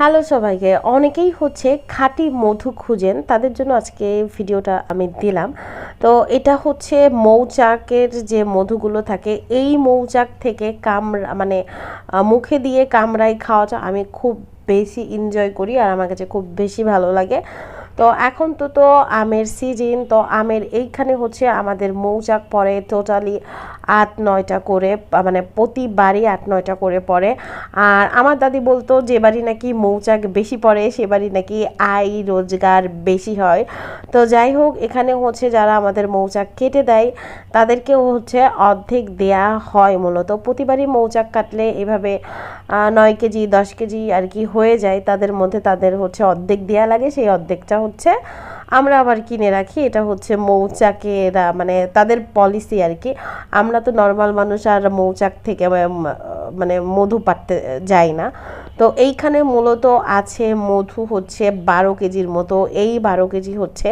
Hello সবাইকে। অনেকেই হচ্ছে খাঁটি মধু খুঁজেন। তাদের জন্য আজকে ভিডিওটা আমি দিলাম। তো এটা হচ্ছে মৌচাকের যে মধুগুলো থাকে, এই মৌচাক থেকে কামড়া মানে মুখে দিয়ে কামড়াই খাওয়াটা আমি খুব বেশি এনজয় করি আর আমার কাছে খুব বেশি ভালো লাগে। তো এখন তো তো আমের সিজন তো আমের এইখানে হচ্ছে আমাদের মৌচাক পরে টোটালি আট, নয়টা করে মানে প্রতিবারই আট, নয়টা করে পড়ে। আর আমার দাদি বলতো, যে বাড়ি নাকি মৌচাক বেশি পড়ে, সে বাড়ি নাকি আয় রোজগার বেশি হয়। তো যাই হোক, এখানে হচ্ছে যারা আমাদের মৌচাক কেটে দেয়, তাদেরকেও হচ্ছে অর্ধেক দেয়া হয় মূলত। প্রতিবারই মৌচাক কাটলে এভাবে নয় কেজি, দশ কেজি আর কি হয়ে যায়, তাদের মধ্যে তাদের হচ্ছে অর্ধেক দেয়া লাগে, সেই অর্ধেকটা হচ্ছে আমরা আবার কিনে রাখি, এটা হচ্ছে মৌচাকের মানে তাদের পলিসি আর কি। আমরা তো নর্মাল মানুষ আর মৌচাক থেকে মানে মধু পাড়তে যাই না। তো এইখানে মূলত আছে মধু হচ্ছে বারো কেজির মতো, এই বারো কেজি হচ্ছে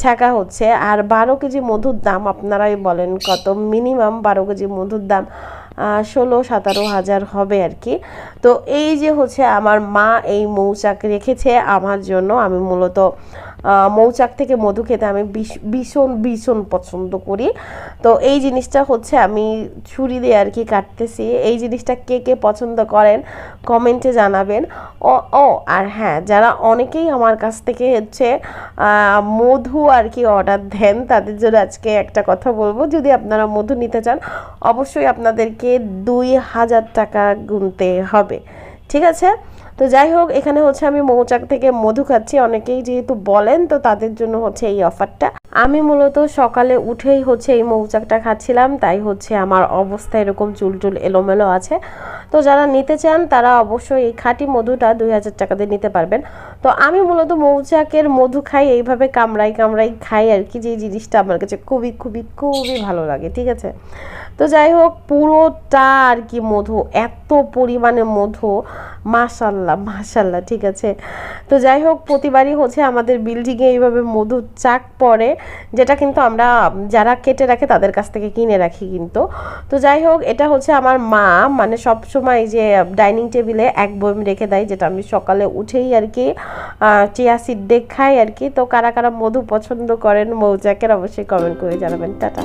ছাকা হচ্ছে। আর বারো কেজি মধুর দাম আপনারাই বলেন কত? মিনিমাম বারো কেজি মধুর দাম ষোলো সতেরো হাজার হবে আর কি। তো এই যে হচ্ছে আমার মা এই মৌচাক রেখেছে আমার জন্য, আমি মূলত মৌচাক থেকে মধু খেতে আমি ভীষ- ভীষণ ভীষণ পছন্দ করি। তো এই জিনিসটা হচ্ছে আমি ছুরি দিয়ে আর কি কাটতেছি। এই জিনিসটা কে কে পছন্দ করেন কমেন্টে জানাবেন। ও ও আর হ্যাঁ যারা অনেকেই আমার কাছ থেকে হচ্ছে মধু আর কি অর্ডার দেন, তাদের জন্য আজকে একটা কথা বলব। যদি আপনারা মধু নিতে চান, অবশ্যই আপনাদেরকে দুই হাজার টাকা গুনতে হবে। ঠিক আছে? তো যাই হোক, এখানে হচ্ছে আমি মৌচাক থেকে মধু খাচ্ছি। অনেকেই যেহেতু বলেন, তো তাদের জন্য হচ্ছে এই অফারটা। আমি মূলত সকালে উঠেই হচ্ছে এই মৌচাকটা খাচ্ছিলাম, তাই হচ্ছে আমার অবস্থা এরকম চুল টুল এলোমেলো আছে। তো যারা নিতে চান, তারা অবশ্যই এই খাঁটি মধুটা দুই হাজার টাকা দিয়ে নিতে পারবেন। তো আমি মূলত মৌচাকের মধু খাই, এইভাবে কামড়াই কামড়াই খাই আর কি, যে জিনিসটা আমার কাছে খুবই খুবই খুবই ভালো লাগে, ঠিক আছে? তো যাই হোক, পুরোটা আর কি মধু, এত পরিমাণে মধু, মাশাল্লাহ মাশাল্লাহ, ঠিক আছে? তো যাই হোক, প্রতিবারই হচ্ছে আমাদের বিল্ডিংয়ে এইভাবে মধু চাক পড়ে, যেটা কিন্তু আমরা, যারা কেটে রাখে তাদের কাছ থেকে কিনে রাখি কিন্তু। তো যাই হোক, এটা হচ্ছে আমার মা মানে সবসময় যে ডাইনিং টেবিলে এক বয়ম রেখে দেয়, যেটা আমি সকালে উঠেই আর কি চিয়া সিড খাই আর কি। তো কারা কারা মধু পছন্দ করেন, মৌজাকের অবশ্যই কমেন্ট করে জানাবেন। টাটা।